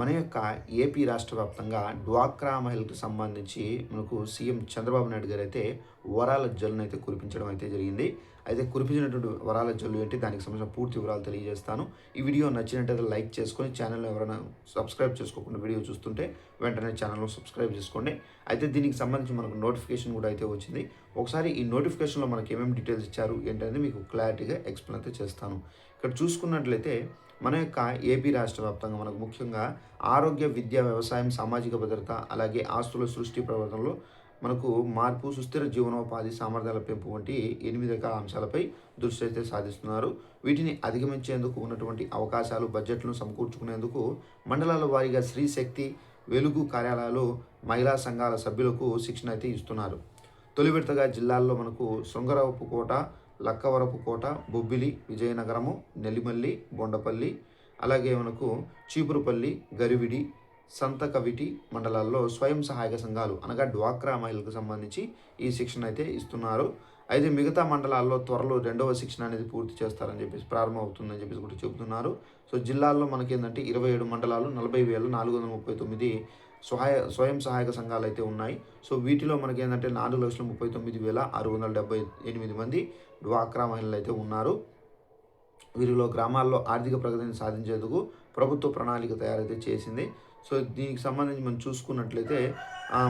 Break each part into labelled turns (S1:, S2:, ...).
S1: మన యొక్క ఏపీ రాష్ట్ర వ్యాప్తంగా డ్వాక్రా మహిళకు సంబంధించి మనకు సీఎం చంద్రబాబు నాయుడు గారు అయితే వరాల జల్లును అయితే కురిపించడం అయితే జరిగింది. అయితే కురిపించినటువంటి వరాల జల్లు ఏంటి? దానికి సంబంధించిన పూర్తి వివరాలు తెలియజేస్తాను. ఈ వీడియో నచ్చినట్టయితే లైక్ చేసుకొని ఛానల్ ఎవరైనా సబ్స్క్రైబ్ చేసుకోకుండా వీడియో చూస్తుంటే వెంటనే ఛానల్ను సబ్స్క్రైబ్ చేసుకోండి. అయితే దీనికి సంబంధించి మనకు నోటిఫికేషన్ కూడా అయితే వచ్చింది. ఒకసారి ఈ నోటిఫికేషన్లో మనకి ఏమేమి డీటెయిల్స్ ఇచ్చారు ఏంటనేది మీకు క్లారిటీగా ఎక్స్ప్లెయిన్ అయితే చేస్తాను. ఇక్కడ చూసుకున్నట్లయితే మన యొక్క ఏపీ రాష్ట్ర వ్యాప్తంగా మనకు ముఖ్యంగా ఆరోగ్య విద్య వ్యవసాయం సామాజిక భద్రత అలాగే ఆస్తుల సృష్టి ప్రవర్తనలో మనకు మార్పు సుస్థిర జీవనోపాధి సామర్థ్యాల పెంపు వంటి ఎనిమిది రకాల అంశాలపై దృష్టి అయితే సాధిస్తున్నారు. వీటిని అధిగమించేందుకు ఉన్నటువంటి అవకాశాలు బడ్జెట్ను సమకూర్చుకునేందుకు మండలాల వారీగా స్త్రీ శక్తి వెలుగు కార్యాలయాలు మహిళా సంఘాల సభ్యులకు శిక్షణ అయితే ఇస్తున్నారు. తొలి విడతగా జిల్లాల్లో మనకు శృంగరవపు లక్కవరపు కోట బొబ్బిలి విజయనగరము నెల్లిమల్లి బొండపల్లి అలాగే మనకు చీపురుపల్లి గరివిడి సంతకవిటి మండలాల్లో స్వయం సహాయక సంఘాలు అనగా డ్వాక్రా మహిళలకు సంబంధించి ఈ శిక్షణ అయితే ఇస్తున్నారు. అయితే మిగతా మండలాల్లో త్వరలో రెండవ శిక్షణ అనేది పూర్తి చేస్తారని చెప్పేసి ప్రారంభం అవుతుందని చెప్పేసి కూడా చెబుతున్నారు. సో జిల్లాల్లో మనకి ఏంటంటే ఇరవై ఏడు మండలాలు నలభై వేల నాలుగు వందల ముప్పై తొమ్మిది సహాయ స్వయం సహాయక సంఘాలు అయితే ఉన్నాయి. సో వీటిలో మనకి ఏంటంటే నాలుగు లక్షల ముప్పై తొమ్మిది వేల ఆరు వందల డెబ్బై ఎనిమిది మంది డ్వాక్రా మహిళలు అయితే ఉన్నారు. వీరిలో గ్రామాల్లో ఆర్థిక ప్రగతిని సాధించేందుకు ప్రభుత్వ ప్రణాళిక తయారైతే చేసింది. సో దీనికి సంబంధించి మనం చూసుకున్నట్లయితే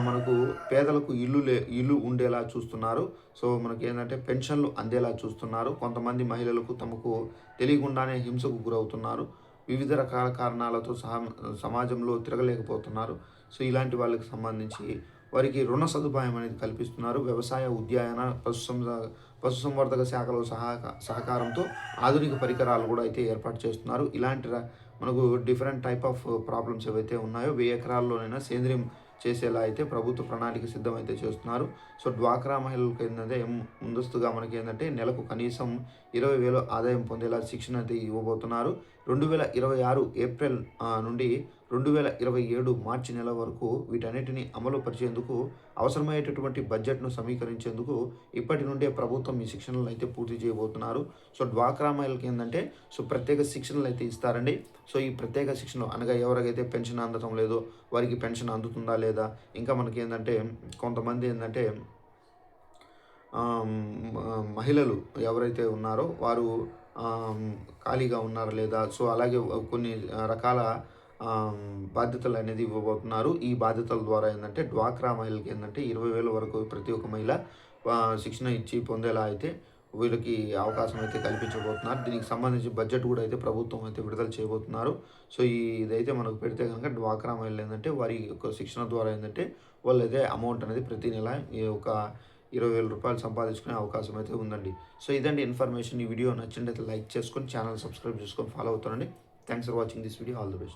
S1: మనకు పేదలకు ఇల్లు లే ఇల్లు ఉండేలా చూస్తున్నారు. సో మనకి ఏంటంటే పెన్షన్లు అందేలా చూస్తున్నారు. కొంతమంది మహిళలకు తమకు తెలియకుండానే హింసకు గురవుతున్నారు. వివిధ రకాల కారణాలతో సహా సమాజంలో తిరగలేకపోతున్నారు. సో ఇలాంటి వాళ్ళకి సంబంధించి వారికి రుణ సదుపాయం అనేది కల్పిస్తున్నారు. వ్యవసాయ ఉద్యాన పశుసంవ పశుసంవర్ధక శాఖలో సహా సహకారంతో ఆధునిక పరికరాలు కూడా అయితే ఏర్పాటు చేస్తున్నారు. ఇలాంటి మనకు డిఫరెంట్ టైప్ ఆఫ్ ప్రాబ్లమ్స్ ఏవైతే ఉన్నాయో వెయ్యి ఎకరాల్లోనైనా సేంద్రియం చేసేలా అయితే ప్రభుత్వ ప్రణాళిక సిద్ధమైతే చేస్తున్నారు. సో డ్వాక్రా మహిళలకు ఏంటంటే ముందస్తుగా మనకి ఏంటంటే నెలకు కనీసం ఇరవై వేలు ఆదాయం పొందేలా శిక్షణ అయితే ఇవ్వబోతున్నారు. రెండు వేల ఇరవై ఆరు ఏప్రిల్ నుండి రెండు వేల ఇరవై ఏడు మార్చి నెల వరకు వీటన్నిటిని అమలు పరిచేందుకు అవసరమయ్యేటటువంటి బడ్జెట్ను సమీకరించేందుకు ఇప్పటి నుండే ప్రభుత్వం ఈ శిక్షణలు అయితే పూర్తి చేయబోతున్నారు. సో డ్వాక్రా మహిళలకి ఏంటంటే సో ప్రత్యేక శిక్షణలు అయితే ఇస్తారండి. సో ఈ ప్రత్యేక శిక్షణ అనగా ఎవరికైతే పెన్షన్ అందటం లేదో వారికి పెన్షన్ అందుతుందా లేదా? ఇంకా మనకి ఏంటంటే కొంతమంది ఏంటంటే మహిళలు ఎవరైతే ఉన్నారో వారు ఖాళీగా ఉన్నారా లేదా? సో అలాగే కొన్ని రకాల బాధ్యతలు అనేది ఇవ్వబోతున్నారు. ఈ బాధ్యతల ద్వారా ఏంటంటే డ్వాక్రా మహిళలకి ఏంటంటే ఇరవై వేల వరకు ప్రతి ఒక్క మహిళ శిక్షణ ఇచ్చి పొందేలా అయితే వీళ్ళకి అవకాశం అయితే కల్పించబోతున్నారు. దీనికి సంబంధించి బడ్జెట్ కూడా అయితే ప్రభుత్వం అయితే విడుదల చేయబోతున్నారు. సో ఈ ఇదైతే మనకు పెడితే కనుక డ్వాక్రా మహిళలు ఏంటంటే వారి యొక్క శిక్షణ ద్వారా ఏంటంటే వాళ్ళు అయితే అమౌంట్ అనేది ప్రతి నెల ఈ ఒక ఇరవై వేల రూపాయలు సంపాదించుకునే అవకాశం అయితే ఉందండి. సో ఇదండి ఇన్ఫర్మేషన్. ఈ వీడియో నచ్చినట్లయితే లైక్ చేసుకొని ఛానల్ సబ్స్క్రైబ్ చేసుకొని ఫాలో అవుతానండి thanks for watching this video. All the best.